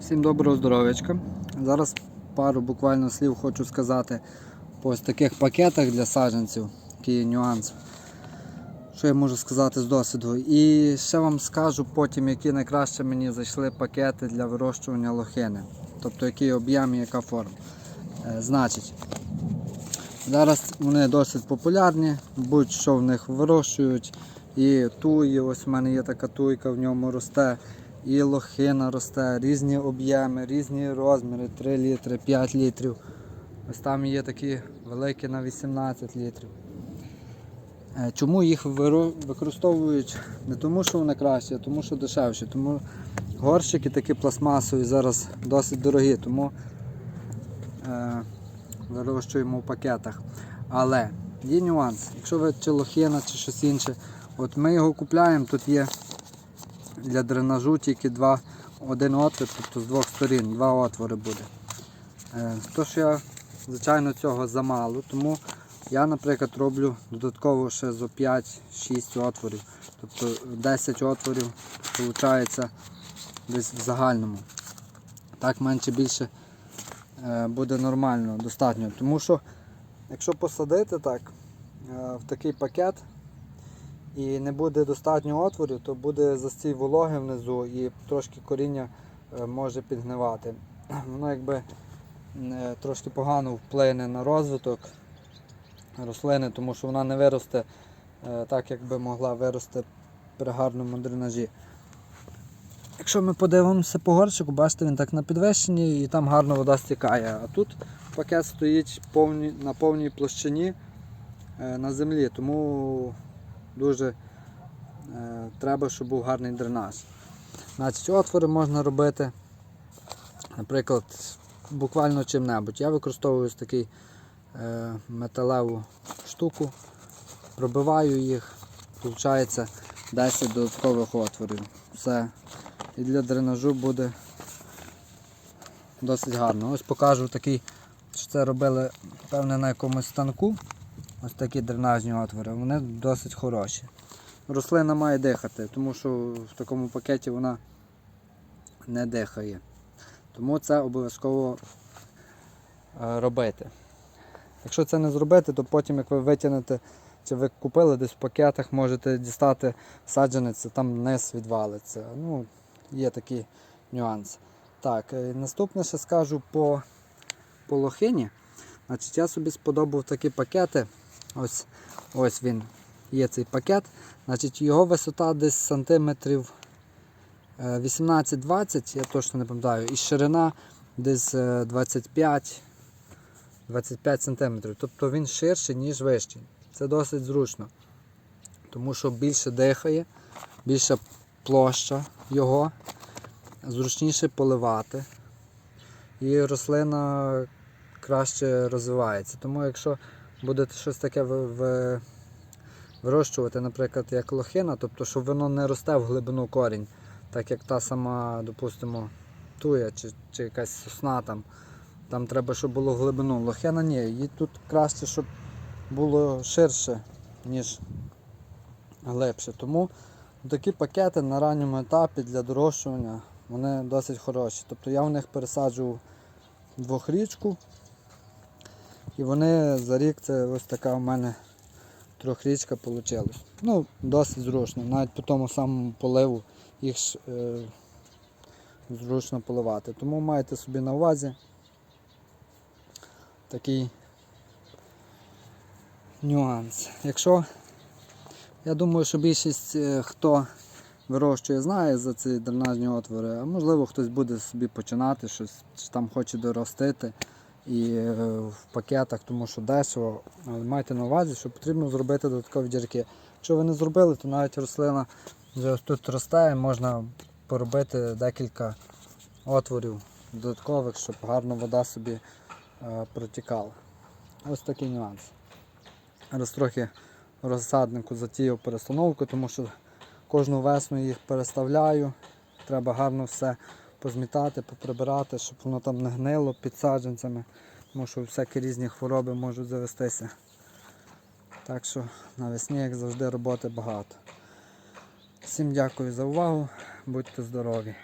Всім доброго здоров'ячка. Зараз пару буквально слів хочу сказати по ось таких пакетах для саджанців, який є нюанс. Що я можу сказати з досвіду. І ще вам скажу потім, які найкраще мені зайшли пакети для вирощування лохини. Тобто який об'єм і яка форма. Е, Значить, зараз вони досить популярні, будь-що в них вирощують. І туї, ось в мене є така туйка, в ньому росте, і лохина росте, різні об'єми, різні розміри, 3 літри, 5 літрів. Ось там є такі великі на 18 літрів. Е, Чому їх використовують? Не тому, що вони кращі, а тому, що дешевші. Тому горщики такі пластмасові зараз досить дорогі, тому е, вирощуємо в пакетах. Але є нюанс. Якщо ви чи лохина, чи щось інше, от ми його купляємо, тут є для дренажу тільки два, один отвір, тобто з двох сторін, два отвори буде. Е, То, що я, звичайно, цього замало, тому я, наприклад, роблю додатково ще зо 5-6 отворів. Тобто 10 отворів виходить десь в загальному. Так менше більше е, буде нормально, достатньо. Тому що, якщо посадити так, е, в такий пакет і не буде достатньо отворів, то буде застій вологи внизу і трошки коріння е, може підгнивати. Воно якби е, трошки погано вплине на розвиток рослини, тому що вона не виросте е, так, як би могла вирости при гарному дренажі. Якщо ми подивимося по горщику, бачите, він так на підвищенні і там гарно вода стікає. А тут пакет стоїть повні, на повній площині на землі, тому дуже е, треба, щоб був гарний дренаж. Значить, отвори можна робити, наприклад, буквально чим-небудь. Я використовую такий е, металеву штуку, пробиваю їх, виходить 10 додаткових отворів. Все. І для дренажу буде досить гарно. Ось покажу такий, що це робили певне на якомусь станку. Ось такі дренажні отвори, вони досить хороші. Рослина має дихати, тому що в такому пакеті вона не дихає. Тому це обов'язково е, робити. Якщо це не зробити, то потім, як ви витягнете, чи ви купили десь в пакетах, можете дістати саджанець, там низ відвалиться. Ну, є такий нюанс. Так, е, наступне ще скажу по, по лохині. Значить, я собі сподобав такі пакети. Ось, ось він є цей пакет. Значить, його висота десь сантиметрів е, 18-20, я точно не пам'ятаю, і ширина десь е, 25 25 см. Тобто він ширший, ніж вищий. Це досить зручно. Тому що більше дихає, більша площа його, зручніше поливати. І рослина краще розвивається. Тому якщо будете щось таке ви- вирощувати, наприклад, як лохина, тобто, щоб воно не росте в глибину корінь, так як та сама, допустимо, туя чи, чи якась сосна там. Там треба, щоб було в глибину. Лохина ні, їй тут краще, щоб було ширше, ніж глибше. Тому такі пакети на ранньому етапі для дорощування вони досить хороші. Тобто я в них пересаджував двохрічку. І вони за рік це ось така у мене трьохрічка вийшла. Ну, досить зручно. Навіть по тому самому поливу їх ж, е, зручно поливати. Тому майте собі на увазі такий нюанс. Якщо я думаю, що більшість е, хто вирощує, знає за ці дренажні отвори, а можливо хтось буде собі починати щось, чи там хоче доростити і е, в пакетах, тому що дешево. Але майте на увазі, що потрібно зробити додаткові дірки. Якщо ви не зробили, то навіть рослина вже тут росте, можна поробити декілька отворів додаткових, щоб гарно вода собі е, протікала. Ось такий нюанс. Раз трохи розсаднику затіяв перестановку, тому що кожну весну їх переставляю. Треба гарно все позмітати, поприбирати, щоб воно там не гнило під саджанцями, тому що всякі різні хвороби можуть завестися. Так що навесні, як завжди, роботи багато. Всім дякую за увагу, будьте здорові!